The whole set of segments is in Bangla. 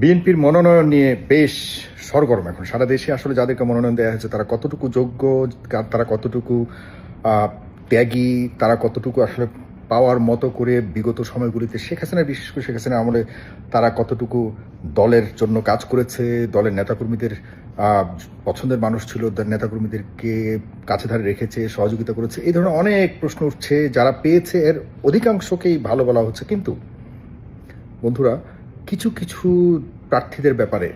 বিএনপির মনোনয়ন নিয়ে বেশ সরগরম এখন। সারা দেশে আসলে যাদেরকে মনোনয়ন দেওয়া হয়েছে, তারা কতটুকু যোগ্য তারা কতটুকু ত্যাগী, তারা কতটুকু আসলে পাওয়ার মতো করে বিগত সময়গুলিতে শেখ হাসিনা, বিশেষ করে শেখ হাসিনা আমলে তারা কতটুকু দলের জন্য কাজ করেছে, দলের নেতাকর্মীদের পছন্দের মানুষ ছিল নেতাকর্মীদেরকে কাছে ধারে রেখেছে, সহযোগিতা করেছে, এই ধরনের অনেক প্রশ্ন উঠছে, যারা পেয়েছে, এর অধিকাংশকেই ভালো বলা হচ্ছে। কিন্তু বন্ধুরা কিছু কিছু প্রার্থীদের ব্যাপারে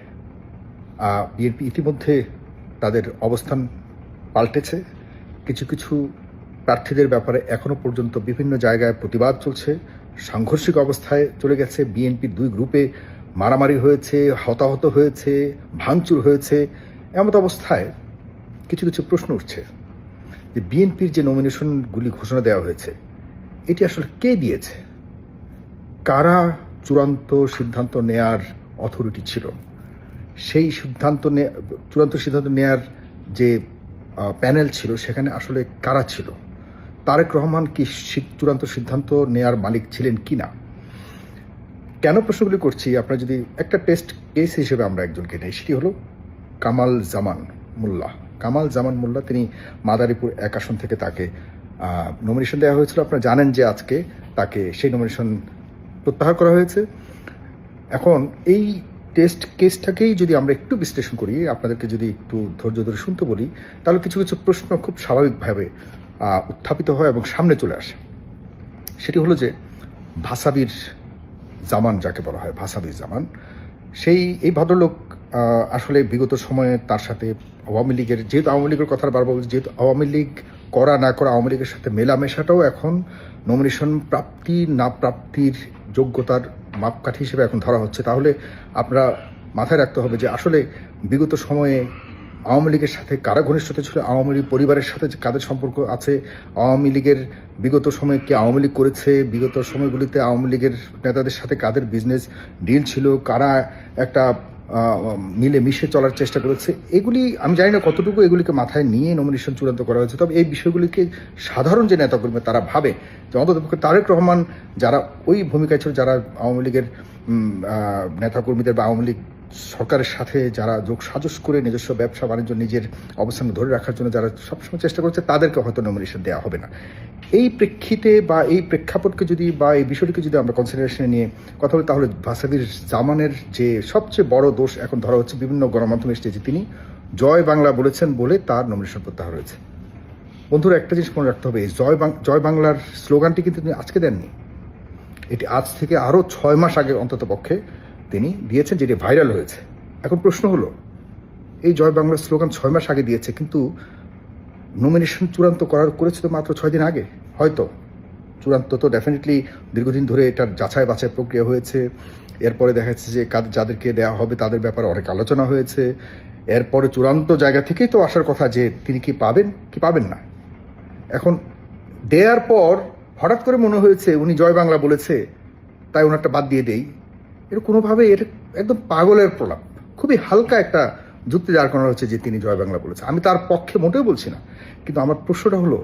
বিএনপি ইতিমধ্যে তাদের অবস্থান পাল্টেছে। কিছু কিছু প্রার্থীদের ব্যাপারে এখনও পর্যন্ত বিভিন্ন জায়গায় প্রতিবাদ চলছে। সাংঘর্ষিক অবস্থায় চলে গেছে। বিএনপি দুই গ্রুপে মারামারি হয়েছে, হতাহত হয়েছে, ভাঙচুর হয়েছে, এমত অবস্থায় কিছু কিছু প্রশ্ন উঠছে যে বিএনপির যে নমিনেশনগুলি ঘোষণা দেওয়া হয়েছে, এটি আসলে কে দিয়েছে? কারা চূড়ান্ত সিদ্ধান্ত নেয়ার অথরিটি ছিল। সেই সিদ্ধান্ত চূড়ান্ত সিদ্ধান্ত নেয়ার যে প্যানেল ছিল, সেখানে আসলে কারা ছিল? তারেক রহমান কি চূড়ান্ত সিদ্ধান্ত নেয়ার মালিক ছিলেন কি না? কেন প্রশ্নগুলি করছি? আপনারা যদি একটা টেস্ট কেস হিসেবে আমরা একজনকে নেই, সেটি হলো কামাল জামান মোল্লা। কামাল জামান মোল্লা তিনি মাদারীপুর এক আসন থেকে তাকে নমিনেশন দেওয়া হয়েছিল। আপনারা জানেন যে আজকে তাকে সেই নমিনেশন প্রত্যাহার করা হয়েছে। এখন এই টেস্ট কেসটাকেই যদি আমরা একটু বিশ্লেষণ করি, আপনাদেরকে যদি একটু ধৈর্য ধরে শুনতে বলি, তাহলে কিছু কিছু প্রশ্ন খুব স্বাভাবিকভাবে উত্থাপিত হয় এবং সামনে চলে আসে। সেটি হলো যে, ভাসাবির জামান যাকে বলা হয়, ভাসাবির জামান, সেই, এই ভদ্রলোক আসলে বিগত সময়ে তার সাথে আওয়ামী লীগের, যেহেতু আওয়ামী লীগের কথা বারবার বলছি, যেহেতু আওয়ামী লীগ করা না করা, আওয়ামী লীগের সাথে মেলামেশাটাও এখন নমিনেশন প্রাপ্তি না প্রাপ্তির যোগ্যতার মাপকাঠি হিসেবে এখন ধরা হচ্ছে, তাহলে আপনারা মাথায় রাখতে হবে যে আসলে বিগত সময়ে আওয়ামী লীগের সাথে কারা ঘনিষ্ঠতা ছিল, আওয়ামী লীগ পরিবারের সাথে কাদের সম্পর্ক আছে, আওয়ামী লীগের বিগত সময়ে কে আওয়ামী লীগ করেছে, বিগত সময়গুলিতে আওয়ামী লীগের নেতাদের সাথে কাদের বিজনেস ডিল ছিল, কারা একটা মিলে মিশে চলার চেষ্টা করেছে। এগুলি, আমি জানি না কতটুকু এগুলিকে মাথায় নিয়ে নমিনেশন চূড়ান্ত করা হয়েছে, তবে এই বিষয়গুলিকে সাধারণ যে নেতাকর্মী তারা ভাবে যে অন্ততপক্ষে তারেক রহমান যারা ওই ভূমিকায় ছিল, যারা আওয়ামী লীগের নেতাকর্মীদের বা আওয়ামী লীগ সরকারের সাথে যারা যোগ সাজস করে নিজস্ব ব্যবসা বাণিজ্য নিজের অবস্থান ধরে রাখার জন্য যারা সবসময় চেষ্টা করছে, তাদেরকে হয়তো নমিনেশন দেওয়া হবে না। এই প্রেক্ষিতে বা এই প্রেক্ষাপটকে যদি বা এই বিষয়টিকে যদি আমরা কনসিডারেশনে নিয়ে কথা বলি, তাহলে ভাসাদির জামানের যে সবচেয়ে বড় দোষ এখন ধরা হচ্ছে বিভিন্ন গণমাধ্যমে এসেছে, তিনি জয় বাংলা বলেছেন বলে তার নমিনেশন প্রত্যাহার হয়েছে। বন্ধুরা, একটা জিনিস মনে রাখতে হবে জয় জয় বাংলার স্লোগানটি কিন্তু তিনি আজকে দেননি? এটি আজ থেকে আরও ছয় মাস আগে অন্তত পক্ষে তিনি দিয়েছেন যেটি ভাইরাল হয়েছে। এখন প্রশ্ন হলো, এই জয় বাংলার স্লোগান ছয় মাস আগে দিয়েছে, কিন্তু নমিনেশন চূড়ান্ত করার করেছে তো মাত্র ছয় দিন আগে। হয়তো চূড়ান্ত তো ডেফিনেটলি দীর্ঘদিন ধরে এটার যাচাই বাছাই প্রক্রিয়া হয়েছে। এরপরে দেখা যাচ্ছে যে কাদ- যাদেরকে দেওয়া হবে তাদের ব্যাপারে অনেক আলোচনা হয়েছে। এরপরে চূড়ান্ত জায়গা থেকেই তো আসার কথা যে তিনি কি পাবেন কি পাবেন না। এখন দেওয়ার পর হঠাৎ করে মনে হয়েছে, উনি জয় বাংলা বলেছে, তাই ওনারটা বাদ দিয়ে দেই। এটা কোনোভাবে এটা একদম পাগলের প্রলাপ। খুবই হালকা একটা যুক্তি দাঁড় করানো হচ্ছে যে তিনি জয় বাংলা বলেছে। আমি তার পক্ষে মোটেও বলছি না, কিন্তু আমার প্রশ্নটা হলো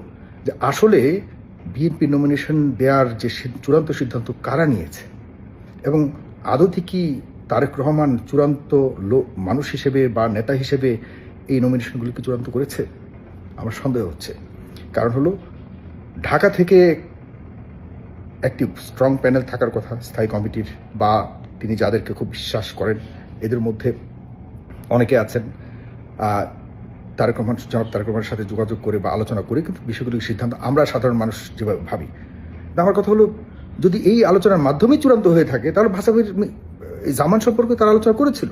যে আসলে বিএনপি নমিনেশন দেওয়ার যে চূড়ান্ত সিদ্ধান্ত কারা নিয়েছে? এবং আদৌ কি তারেক রহমান চূড়ান্ত মানুষ হিসেবে বা নেতা হিসেবে এই নমিনেশনগুলিকে চূড়ান্ত করেছে? আমার সন্দেহ হচ্ছে। কারণ হলো ঢাকা থেকে একটি স্ট্রং প্যানেল থাকার কথা, স্থায়ী কমিটির বা তিনি যাদেরকে খুব বিশ্বাস করেন, এদের মধ্যে অনেকে আছেন তারেক রহমান, জনাব তারেক রহমানের সাথে যোগাযোগ করে বা আলোচনা করে, কিন্তু বিষয়গুলির সিদ্ধান্ত? আমরা সাধারণ মানুষ যেভাবে ভাবি। আমার কথা হলো, যদি এই আলোচনার মাধ্যমেই চূড়ান্ত হয়ে থাকে, তাহলে ভাষাবির এই জামান সম্পর্কে তারা আলোচনা করেছিল।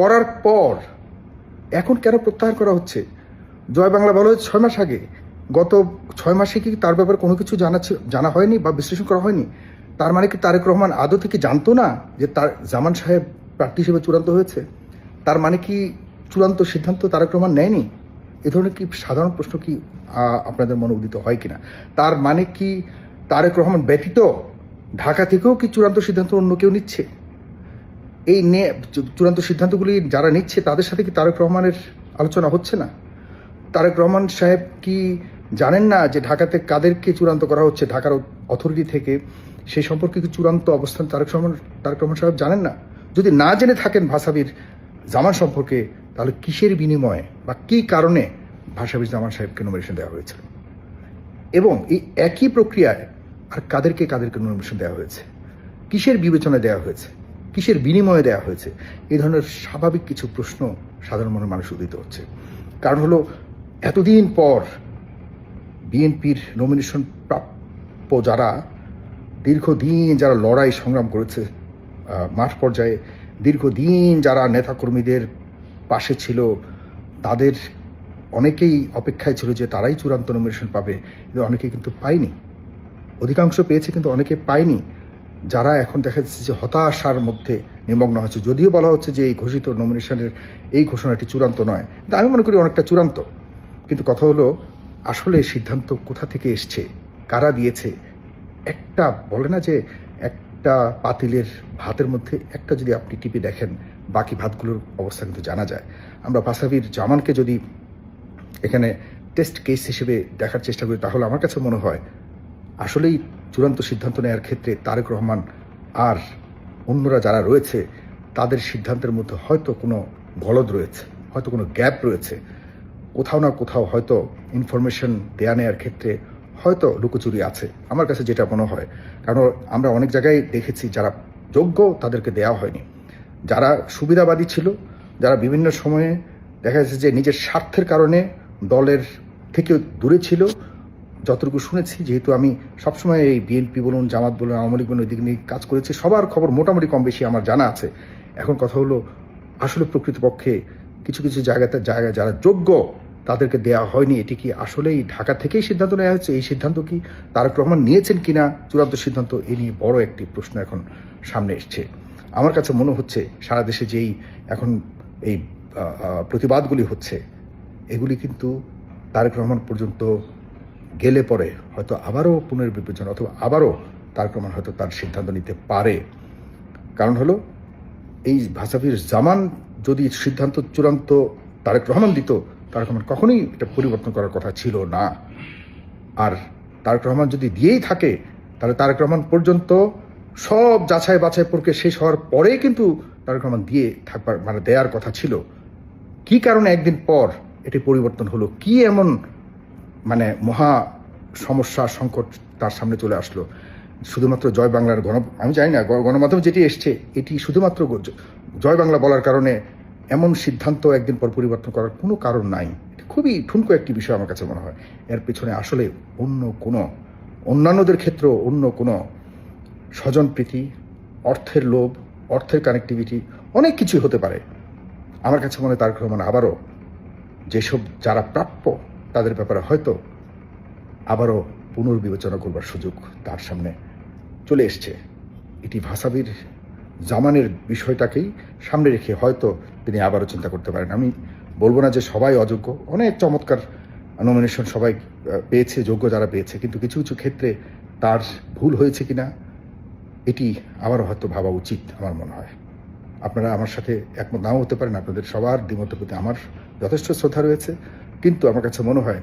করার পর এখন কেন প্রত্যাহার করা হচ্ছে? জয় বাংলা বলা হয়েছে ছয় মাস আগে, গত ছয় মাসে কি তার ব্যাপারে কোনো কিছু জানা জানা হয়নি বা বিশ্লেষণ করা হয়নি? তার মানে কি তারেক রহমান আদৌ থেকে জানতো না যে তার জামান সাহেব প্রার্থী হিসেবে চূড়ান্ত হয়েছে? তার মানে কি চূড়ান্ত সিদ্ধান্ত তারেক রহমান নেয়নি? এ ধরনের কি সাধারণ প্রশ্ন কি আপনাদের মনে উদিত হয় কিনা? তার মানে কি তারেক রহমান ব্যতীত ঢাকা থেকেও কি চূড়ান্ত সিদ্ধান্ত অন্য কেউ নিচ্ছে? এই নে চূড়ান্ত সিদ্ধান্তগুলি যারা নিচ্ছে তাদের সাথে কি তারেক রহমানের আলোচনা হচ্ছে না? তারেক রহমান সাহেব কি জানেন না যে ঢাকাতে কাদেরকে চূড়ান্ত করা হচ্ছে? ঢাকার অথরিটি থেকে সেই সম্পর্কে চূড়ান্ত অবস্থান তারক রহমান তারেক রহমান সাহেব জানেন না? যদি না জেনে থাকেন ভাসাবির জামান সম্পর্কে, তাহলে কিসের বিনিময়ে বা কী কারণে ভাসাবির জামান সাহেবকে নমিনেশন দেওয়া হয়েছিল এবং এই একই প্রক্রিয়ায় আর কাদেরকে কাদেরকে নমিনেশন দেওয়া হয়েছে? কিসের বিবেচনায় দেওয়া হয়েছে? কিসের বিনিময়ে দেওয়া হয়েছে? এই ধরনের স্বাভাবিক কিছু প্রশ্ন সাধারণ মনের মানুষ উদিত হচ্ছে। কারণ হলো, এতদিন পর বিএনপির নমিনেশন প্রাপ্য যারা দীর্ঘদিন যারা লড়াই সংগ্রাম করেছে মাঠ পর্যায়ে দীর্ঘদিন যারা নেতাকর্মীদের পাশে ছিল, তাদের অনেকেই অপেক্ষায় ছিল যে তারাই চূড়ান্ত নমিনেশন পাবে, কিন্তু অনেকে কিন্তু পায়নি। অধিকাংশ পেয়েছে কিন্তু অনেকে পায়নি। যারা এখন দেখা যাচ্ছে যে হতাশার মধ্যে নিমগ্ন হচ্ছে যদিও বলা হচ্ছে যে এই ঘোষিত নমিনেশনের এই ঘোষণাটি চূড়ান্ত নয়, কিন্তু আমি মনে করি অনেকটা চূড়ান্ত। কিন্তু কথা হলো, আসলে সিদ্ধান্ত কোথা থেকে এসছে? কারা দিয়েছে? একটা বলে না যে একটা পাতিলের ভাতের মধ্যে একটা যদি আপনি টিপে দেখেন, বাকি ভাতগুলোর অবস্থা কিন্তু জানা যায়। আমরা পাসাবির জামানকে যদি এখানে টেস্ট কেস হিসেবে দেখার চেষ্টা করি, তাহলে আমার কাছে মনে হয় আসলেই চূড়ান্ত সিদ্ধান্ত নেওয়ার ক্ষেত্রে তারেক রহমান আর অন্যরা যারা রয়েছে, তাদের সিদ্ধান্তের মধ্যে হয়তো কোনো গলদ রয়েছে, হয়তো কোনো গ্যাপ রয়েছে। কোথাও না কোথাও হয়তো ইনফরমেশন দেয়া নেওয়ার ক্ষেত্রে হয়তো লুকোচুরি আছে, আমার কাছে যেটা মনে হয়। কারণ আমরা অনেক জায়গায় দেখেছি যারা যোগ্য তাদেরকে দেওয়া হয়নি। যারা সুবিধাবাদী ছিল, যারা বিভিন্ন সময়ে দেখা যাচ্ছে যে নিজের স্বার্থের কারণে দলের থেকে দূরে ছিল। যতটুকু শুনেছি, যেহেতু আমি সবসময় এই বিএনপি বলুন, জামাত বলুন, আওয়ামী লীগ বলুন ওইদিকে নিয়ে কাজ করেছি, সবার খবর মোটামুটি কম বেশি আমার জানা আছে। এখন কথা হলো, আসলে প্রকৃতপক্ষে কিছু কিছু জায়গাতে জায়গায় যারা যোগ্য তাদেরকে দেওয়া হয়নি। এটি কি আসলেই ঢাকা থেকেই সিদ্ধান্ত নেওয়া হয়েছে? এই সিদ্ধান্ত কি তারেক রহমান নিয়েছেন কিনা? চূড়ান্ত সিদ্ধান্ত এ নিয়ে বড় একটি প্রশ্ন এখন সামনে এসছে। আমার কাছে মনে হচ্ছে সারা দেশে যেই এখন এই প্রতিবাদগুলি হচ্ছে, এগুলি কিন্তু তারেক রহমান পর্যন্ত গেলে পরে হয়তো আবারও পুনর্বিবেচনা অথবা আবারও তারেক রহমান হয়তো তার সিদ্ধান্ত নিতে পারে। কারণ হলো, এই ভাসাফির জামান যদি সিদ্ধান্ত চূড়ান্ত তারেক রহমান দিত তারেক রহমান কখনোই এটা পরিবর্তন করার কথা ছিল না। আর তারক রহমান যদি দিয়েই থাকে, তাহলে তারক রহমান পর্যন্ত সব যাচাই বাছাই প্রক্রিয়া শেষ হওয়ার পরেই কিন্তু তারক রহমান দিয়ে থাকবার মানে দেওয়ার কথা ছিল। কি কারণে একদিন পর এটি পরিবর্তন হলো? কি এমন মানে মহা সমস্যা, সংকট তার সামনে চলে আসলো? শুধুমাত্র জয় বাংলার গণ, আমি জানি না, গণমাধ্যম যেটি এসছে, এটি শুধুমাত্র জয় বাংলা বলার কারণে এমন সিদ্ধান্ত একদিন পর পরিবর্তন করার কোনো কারণ নাই। খুবই ঠুনকো একটি বিষয় আমার কাছে মনে হয়। এর পেছনে আসলে অন্য কোনো, অন্যান্যদের ক্ষেত্রেও অন্য কোনো স্বজনপ্রীতি অর্থের লোভ, অর্থের কানেক্টিভিটি অনেক কিছুই হতে পারে। আমার কাছে মনে তারেক রহমান আবারও যেসব যারা প্রাপ্য তাদের ব্যাপারে হয়তো আবারও পুনর্বিবেচনা করবার সুযোগ তার সামনে চলে এসছে। এটি ভাসাবির জামানের বিষয়টাকেই সামনে রেখে হয়তো তিনি আবারও চিন্তা করতে পারেন। আমি বলব না যে সবাই অযোগ্য। অনেক চমৎকার নমিনেশন সবাই পেয়েছে, যোগ্য যারা পেয়েছে। কিন্তু কিছু কিছু ক্ষেত্রে তার ভুল হয়েছে কিনা, এটি আবারও হয়তো ভাবা উচিত আমার মনে হয়। আপনারা আমার সাথে একমত নাও হতে পারেন। আপনাদের সবার দ্বিমতের প্রতি আমার যথেষ্ট শ্রদ্ধা রয়েছে। কিন্তু আমার কাছে মনে হয়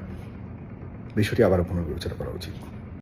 বিষয়টি আবারও পুনর্বিবেচনা করা উচিত।